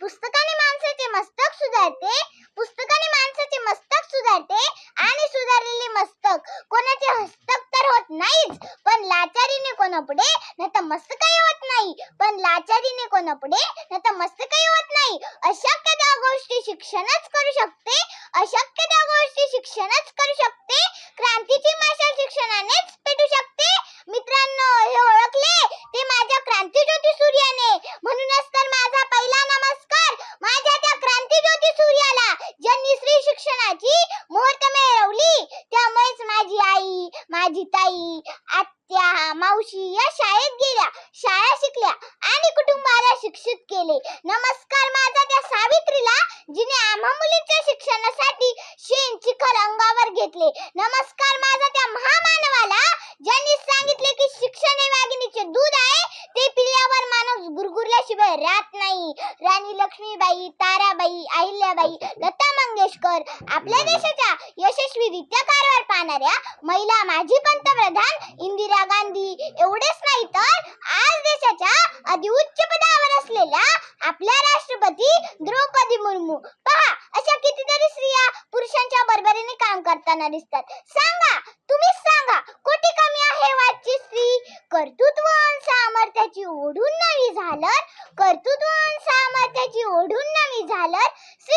पुस्तकाने माणसाचे मस्तक सुधारते पुस्तकाने माणसाचे मस्तक सुधारते आणि सुधारलेले मस्तक. कोणाचे हस्तक तर होत नाहीच पण लाचारीने कोणापुढे न तर मस्तकही होत नाही. पण लाचारीने कोणापुढे न तर मस्तकही होत नाही. अशक्य त्या गोष्टी शिक्षणच करू शकते अशक्य त्या गोष्टी शिक्षणच करू शकते. क्रांतीची मशाल शिक्षणानेच पेटू शकते. मित्रांनो हे ओळखले? ते माझ्या क्रांती सूर्याने म्हणूनच तर माझा पहिला नमस्कार माझ्या त्या क्रांतीज्योती सूर्याला ज्यांनी स्त्री शिक्षणाची मुहूर्त मिळवली त्यामुळेच माझी आई माझी ताई आत्या मावशी या शाळेत गेल्या. शाळा शिकल्या आणि कुटुंबाला शिक्षित केले. नमस्कार माझा त्या सावित्रीला जिने आम्हा मुलींच्या शिक्षणासाठी शेण चिखल अंगावर घेतले. नमस्कार माझा त्या महामानवाला ज्यांनी सांगितले की शिक्षण हे वाघिणीचे दूध आहे ते पिल्यावर माणूस गुरगुरल्याशिवाय राहत नाही. राणी लक्ष्मीबाई लता आपल्या देशाच्या यशस्वीरित्या कारभार पाहणाऱ्या महिला माजी पंतप्रधान इंदिरा गांधी. एवढेच नाही तर आज देशाच्या अतिउच्च पदावर असलेल्या आपल्या राष्ट्रपती द्रौपदी मुर्मू. पहा अशा कितीतरी स्त्रिया पुरुषांच्या बरोबरीने काम करताना दिसतात. सांगा तुम्हीच सांगा कोटी कमी आहे वाटची स्त्री? कर्तृत्व सामर्थ्याची ओढून नाही झालं कर्तृत्व सामर्थ्याची ओढून नवी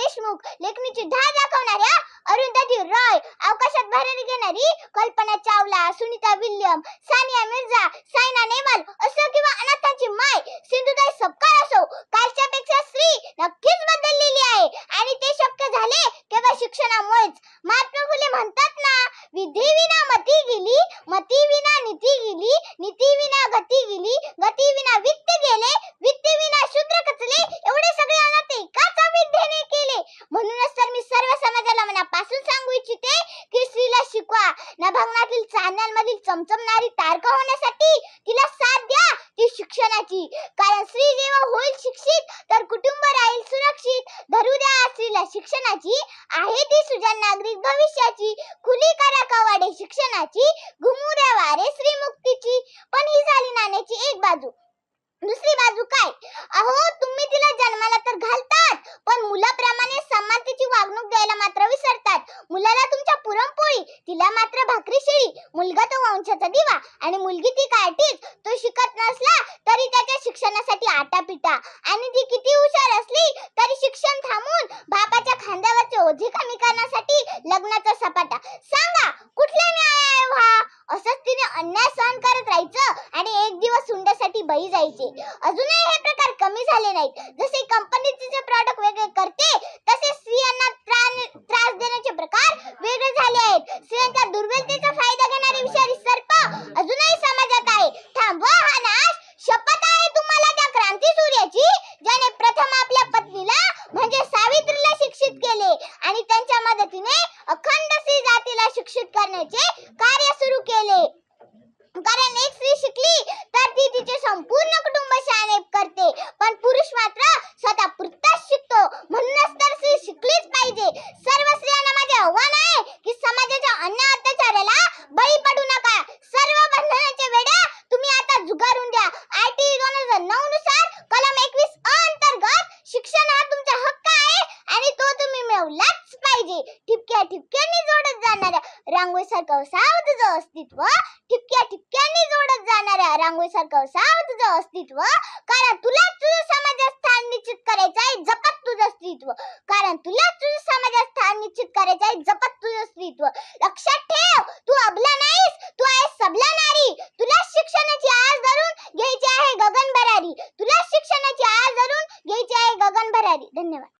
देशमुख लेखणीची धार दाखवणाऱ्या अरुंधती रॉय अवकाशात भरारी घेणारी कल्पना चावला सुनीता विल्यम सानिया मिर्झा सायना नेहवाल असो किंवा अनाथांची माय सिंधुताई सपकाळ असो कालच्या पेक्षा स्त्री नक्कीच बदललेली आहे. आणि ते शक्य झाले केवळ शिक्षणामुळेच. महात्मा फुले म्हणतात ना विधी विना मती गेली मती विना नीती गेली नीती विना गती गेली गती विना वित्त गेले वित्त विना शूद्र कचले एवढे सगळे अनाथ एकाच विद्येने केले म्हणूनच तर मी सर्व समाजाला मनापासून सांगू इच्छिते की स्त्रीला शिकवा ना भंगणातील चांदण्यामधील चमचमणारी तारका होण्यासाठी तिला साथ द्या ती शिक्षणाची. कारण स्त्री जेव्हा होईल शिक्षित तर कुटुंब राहील सुरक्षित. धरू द्या स्त्रीला शिक्षणाची. आहे ती सुजन नागरिक भविष्याची. खुली करा कवाडे शिक्षणाची. घुमू द्या वारे स्त्री मुक्तीची. पण ही झाली नाण्याची एक बाजू. दुसरी बाजू काय? अहो तुम्ही तिला जन्माला तर घाल मुलाप्रमाणे समानतेची वागणूक द्यायला मात्र विसरतात. मुलाला तुमच्या पुरणपोळी तिला मात्र भाकरी शिळी मुलगा तो वंशाचा दिवा आणि मुलगी ती काठीच तो शिकत नसला तरी त्याच्या शिक्षणासाठी आटापिटा. आणि ती किती हुशार असली तरी शिक्षण थांबून बापाच्या खांद्यावरचे ओझे कमी करण्यासाठी लग्नाचा सपाटा. सांगा कुठल्या न्याय आहे हा? असंच तिने अन्याय सहन करत राहायचं आणि एक दिवस सुंडासाठी बळी जायचे अजूनही हे प्रकार कमी झाले नाहीत जसे कंपनी तिचे प्रॉडक्ट वेगळे करते तसे स्त्रियांना त्रा- त्रास देण्याचे प्रकार वेगळे झाले आहेत स्त्रियांच्या दुर्बलतेचा फायदा घेणारे विषारी सर्प अजूनही समाजात आहे थांबवा हा नाश शपथ आहे तुम्हाला त्या क्रांती सूर्याची ज्याने प्रथम आपल्या पत्नीला म्हणजे सावित्रीला शिक्षित केले आणि त्यांच्या मदतीने अखंड स्त्री जातीला शिक्षित करण्याचे कार्य सुरू केले. कारण एक स्त्री शिकली तर ती तिचे संपूर्ण कुटुंब शाणे करते. पण पुरुष मात्र स्वतः पुरताच शिकतो. म्हणूनच तर स्त्री शिकलीच पाहिजे. सर्व स्त्रियांना माझे आव्हान आहे की समाजाच्या अन्य अत्याचाराला बळी पडू नका. सर्व बंधनाचे वेड्या तुम्ही आता जुगारून द्या. आय टी दोन हजार नऊ नुसार कलम एकवीस अंतर्गत शिक्षण हा तुमचा हक्क आहे आणि तो तुम्ही मिळवलाच पाहिजे. ठिपक्या ठिपक्यांनी जोडत जाणाऱ्या रांगोळीसारखं सावं तुझं अस्तित्व ठिपक्या ठिपक्यांनी जोडत जाणाऱ्या रांगोळीसारखं सावं तुझं अस्तित्व कारण तू